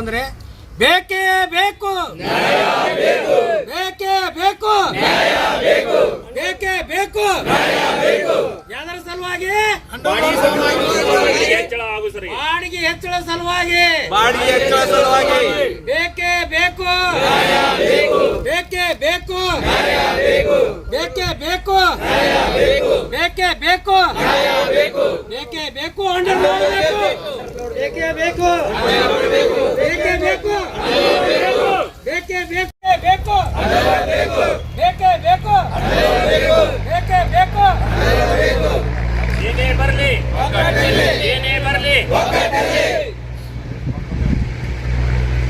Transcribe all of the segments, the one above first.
ಅಂದ್ರೆ ಬೇಕೇ ಬೇಕು ಬೇಕೇ ಬೇಕು ಬೇಕೇ ಬೇಕು ಯಾವ್ದರ ಸಲುವಾಗಿ ಬಾಡಿಗೆ ಹೆಚ್ಚಳ ಸಲುವಾಗಿ ಬಾಡಿಗೆ ಹೆಚ್ಚಳ ಸಲುವಾಗಿ ಬೇಕೇ ಬೇಕು ಬೇಕೇ ಬೇಕು ಬೇಕೇ ಬೇಕು ಬೇಕೇ ಬೇಕು ಬೇಕೇ ಬೇಕು ಅಂಡರ್ ಮಾಡಬೇಕು ಬೇಕೇ ಬೇಕು. ಬೇಕೇ ಬೇಕು. ಬೇಕೇ ಬೇಕೇ. ಬೇಕು ಬೇಕೇ. ಬೇಕು ಬೇಕೇ. ಬೇಕು ಏನೇ ಬರಲಿ. ಏನೇ ಬರಲಿ.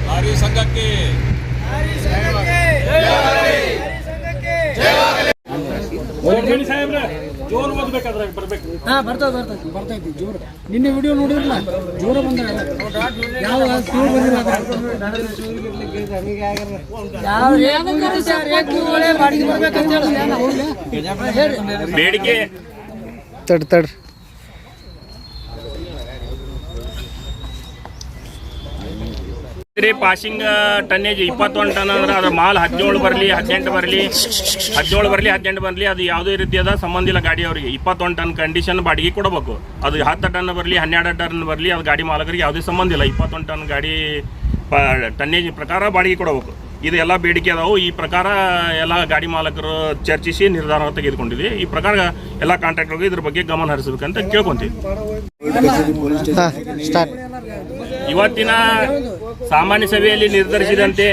ಲಾರಿ ಸಂಘಕ್ಕೆ. ಜೋರು ಓದ್ಬೇಕಾದ್ರೆ ಹಾ ಬರ್ತದೆ ಬರ್ತೈತಿ ಬರ್ತೈತಿ ಜೋರು. ನಿನ್ನೆ ವಿಡಿಯೋ ನೋಡಿದ್ರಲ್ಲ? ಜೋರ ಬಂದ ಯಾವ ಬಂದಿಲ್ಲ ಬಾಡಿಗೆ ಬರ್ಬೇಕಂತ ಹೇಳಿ. ಬೇಡಿಕೆ. ತಡ್ ತಡ್ರಿ ಪಾಸಿಂಗ್, ಟನ್ನೇಜ್ ಇಪ್ಪತ್ತೊಂದು ಟನ್ ಅಂದ್ರೆ ಅದ್ರ ಮಾಲ್ ಹದಿನೇಳು ಬರಲಿ, ಹದಿನೆಂಟು ಬರಲಿ, ಹದಿನೇಳು ಬರಲಿ, ಹದಿನೆಂಟು ಬರಲಿ, ಅದು ಯಾವುದೇ ರೀತಿಯಾದ ಸಂಬಂಧ ಇಲ್ಲ ಗಾಡಿ ಅವರಿಗೆ. ಇಪ್ಪತ್ತೊಂದು ಟನ್ ಕಂಡೀಷನ್ ಬಾಡಿಗೆ ಕೊಡಬೇಕು. ಅದು ಹತ್ತು ಟನ್ ಬರಲಿ, ಹನ್ನೆರಡು ಟನ್ ಬರಲಿ, ಅದು ಗಾಡಿ ಮಾಲಕರಿಗೆ ಯಾವುದೇ ಸಂಬಂಧ ಇಲ್ಲ. ಇಪ್ಪತ್ತೊಂದು ಟನ್ ಗಾಡಿ ಟನ್ನೇಜ್ ಪ್ರಕಾರ ಬಾಡಿಗೆ ಕೊಡಬೇಕು. ಇದು ಎಲ್ಲ ಬೇಡಿಕೆ ಅದಾವು. ಈ ಪ್ರಕಾರ ಎಲ್ಲ ಗಾಡಿ ಮಾಲಕರು ಚರ್ಚಿಸಿ ನಿರ್ಧಾರ ತೆಗೆದುಕೊಂಡಿದೆ ಈ ಪ್ರಕಾರ ಎಲ್ಲ ಕಾಂಟ್ರಾಕ್ಟರ್ಗೆ ಇದ್ರ ಬಗ್ಗೆ ಗಮನ ಹರಿಸಬೇಕಂತ ಕೇಳ್ಕೊಂತೀವಿ. ಇವತ್ತಿನ ಸಾಮಾನ್ಯ ಸಭೆಯಲ್ಲಿ ನಿರ್ಧರಿಸಿದಂತೆ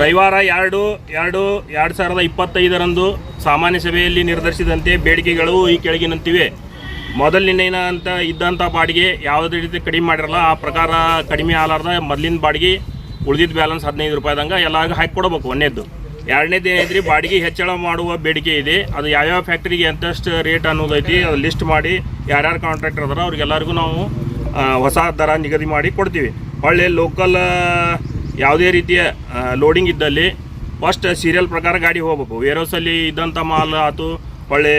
ರವಿವಾರ ಎರಡು ಎರಡು ಎರಡು ಸಾವಿರದ ಇಪ್ಪತ್ತೈದರಂದು ಸಾಮಾನ್ಯ ಸಭೆಯಲ್ಲಿ ನಿರ್ಧರಿಸಿದಂತೆ ಬೇಡಿಕೆಗಳು ಈ ಕೆಳಗಿನಂತಿವೆ ಮೊದಲಿನ ಅಂತ ಇದ್ದಂಥ ಬಾಡಿಗೆ ಯಾವುದೇ ರೀತಿ ಕಡಿಮೆ ಮಾಡಿರಲ್ಲ. ಆ ಪ್ರಕಾರ ಕಡಿಮೆ ಆಲಾರ್ದ ಮೊದಲಿನ ಬಾಡಿಗೆ ಉಳಿದಿದ್ದ ಬ್ಯಾಲೆನ್ಸ್ ಹದಿನೈದು ರೂಪಾಯಿದಂಗೆ ಎಲ್ಲ ಹಾಕಿ ಕೊಡಬೇಕು ಒಂದೇದ್ದು. ಎರಡನೇದು ಏನೈತ್ರಿ ಬಾಡಿಗೆ ಹೆಚ್ಚಳ ಮಾಡುವ ಬೇಡಿಕೆ ಇದೆ. ಅದು ಯಾವ್ಯಾವ ಫ್ಯಾಕ್ಟ್ರಿಗೆ ಎಂತಷ್ಟು ರೇಟ್ ಅನ್ನೋದೈತಿ, ಅದು ಲಿಸ್ಟ್ ಮಾಡಿ ಯಾರ್ಯಾರು ಕಾಂಟ್ರಾಕ್ಟರ್ ಅದಾರ ಅವ್ರಿಗೆಲ್ಲರಿಗೂ ನಾವು ಹೊಸ ದರ ನಿಗದಿ ಮಾಡಿ ಕೊಡ್ತೀವಿ. ಒಳ್ಳೆ ಲೋಕಲ್ ಯಾವುದೇ ರೀತಿಯ ಲೋಡಿಂಗ್ ಇದ್ದಲ್ಲಿ ಫಸ್ಟ್ ಸೀರಿಯಲ್ ಪ್ರಕಾರ ಗಾಡಿ ಹೋಗ್ಬೇಕು. ವೇರೋಸಲ್ಲಿ ಇದ್ದಂಥ ಮಾಲ್ ಆತು, ಒಳ್ಳೆ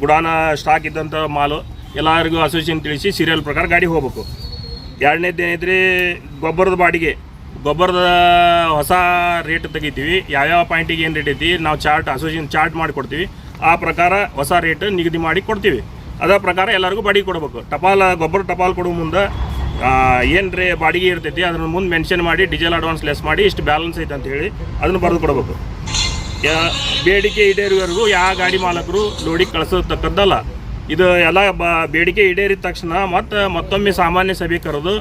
ಗುಡಾನ ಸ್ಟಾಕ್ ಇದ್ದಂಥ ಮಾಲು, ಎಲ್ಲರಿಗೂ ಅಸೋಸಿಯೇಷನ್ ತಿಳಿಸಿ ಸೀರಿಯಲ್ ಪ್ರಕಾರ ಗಾಡಿ ಹೋಗ್ಬೇಕು. ಎರಡನೇದು ಏನೈತ್ರಿ ಗೊಬ್ಬರದ ಬಾಡಿಗೆ. ಗೊಬ್ಬರದ ಹೊಸ ರೇಟ್ ತೆಗಿತೀವಿ. ಯಾವ್ಯಾವ ಪಾಯಿಂಟಿಗೆ ಏನು ರೇಟ್ ಐತಿ, ನಾವು ಚಾರ್ಟ್ ಅಸೋಸಿಯೇಷನ್ ಚಾರ್ಟ್ ಮಾಡಿ ಕೊಡ್ತೀವಿ ಆ ಪ್ರಕಾರ ಹೊಸ ರೇಟ್ ನಿಗದಿ ಮಾಡಿ ಕೊಡ್ತೀವಿ. ಅದರ ಪ್ರಕಾರ ಎಲ್ಲರಿಗೂ ಬಾಡಿಗೆ ಕೊಡಬೇಕು. ಟಪಾಲ, ಗೊಬ್ಬರ ಟಪಾಲ್ ಕೊಡೋ ಮುಂದೆ ಏನು ರೇ ಬಾಡಿಗೆ ಇರ್ತೈತಿ ಅದ್ರ ಮುಂದೆ ಮೆನ್ಷನ್ ಮಾಡಿ ಡೀಸೆಲ್ ಅಡ್ವಾನ್ಸ್ ಲೆಸ್ ಮಾಡಿ, ಇಷ್ಟು ಬ್ಯಾಲೆನ್ಸ್ ಐತೆ ಅಂತ ಹೇಳಿ ಅದನ್ನು ಬರೆದು ಕೊಡಬೇಕು. ಬೇಡಿಕೆ ಈಡೇರಿವರೆಗೂ ಯಾವ ಗಾಡಿ ಮಾಲಕರು ಲೋಡಿಗೆ ಕಳಿಸತಕ್ಕದ್ದಲ್ಲ. ಇದು ಎಲ್ಲ ಬೇಡಿಕೆ ಈಡೇರಿದ ತಕ್ಷಣ ಮತ್ತೆ ಮತ್ತೊಮ್ಮೆ ಸಾಮಾನ್ಯ ಸಭೆ ಕರೆದು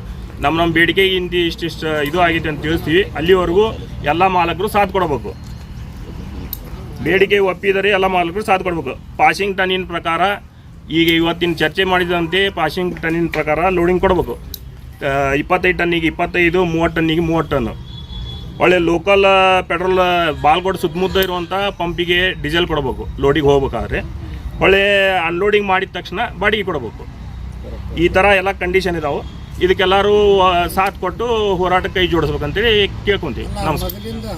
ನಮ್ಮ ನಮ್ಮ ಬೇಡಿಕೆ ಇಂತಿ ಇಷ್ಟಿಷ್ಟು ಇದು ಆಗಿದೆ ಅಂತ ತಿಳಿಸ್ತೀವಿ. ಅಲ್ಲಿವರೆಗೂ ಎಲ್ಲ ಮಾಲಕರು ಸಾಥ್ ಕೊಡಬೇಕು. ಬೇಡಿಕೆ ಒಪ್ಪಿದರೆ ಎಲ್ಲ ಮಾಲಕರು ಸಾಥ್ ಕೊಡಬೇಕು. ಪಾಸಿಂಗ್ ಟನ್ನಿನ ಪ್ರಕಾರ ಈಗ ಇವತ್ತಿನ ಚರ್ಚೆ ಮಾಡಿದಂತೆ ಪಾಸಿಂಗ್ ಟನ್ನಿನ ಪ್ರಕಾರ ಲೋಡಿಂಗ್ ಕೊಡಬೇಕು. ಇಪ್ಪತ್ತೈದು ಟನ್ನಿಗೆ ಇಪ್ಪತ್ತೈದು, ಮೂವತ್ತು ಟನ್ನಿಗೆ ಮೂವತ್ತು ಟನ್ನು. ಒಳ್ಳೆ ಲೋಕಲ್ ಪೆಟ್ರೋಲ್ ಬಾಲ್ಗೋಡ್ ಸುತ್ತಮುತ್ತ ಇರುವಂಥ ಪಂಪಿಗೆ ಡೀಸೆಲ್ ಕೊಡಬೇಕು. ಲೋಡಿಗೆ ಹೋಗ್ಬೇಕಾದ್ರೆ ಒಳ್ಳೆ ಅನ್ಲೋಡಿಂಗ್ ಮಾಡಿದ ತಕ್ಷಣ ಬಾಡಿಗೆ ಕೊಡಬೇಕು. ಈ ಥರ ಎಲ್ಲ ಕಂಡೀಷನ್ ಇದಾವೆ. ಇದಕ್ಕೆಲ್ಲರೂ ಸಾಥ್ ಕೊಟ್ಟು ಹೋರಾಟಕ್ಕೆ ಕೈ ಜೋಡಿಸ್ಬೇಕಂತೇಳಿ ಕೇಳ್ಕೊಂತೀವಿ. ನಮಸ್ಕಾರ.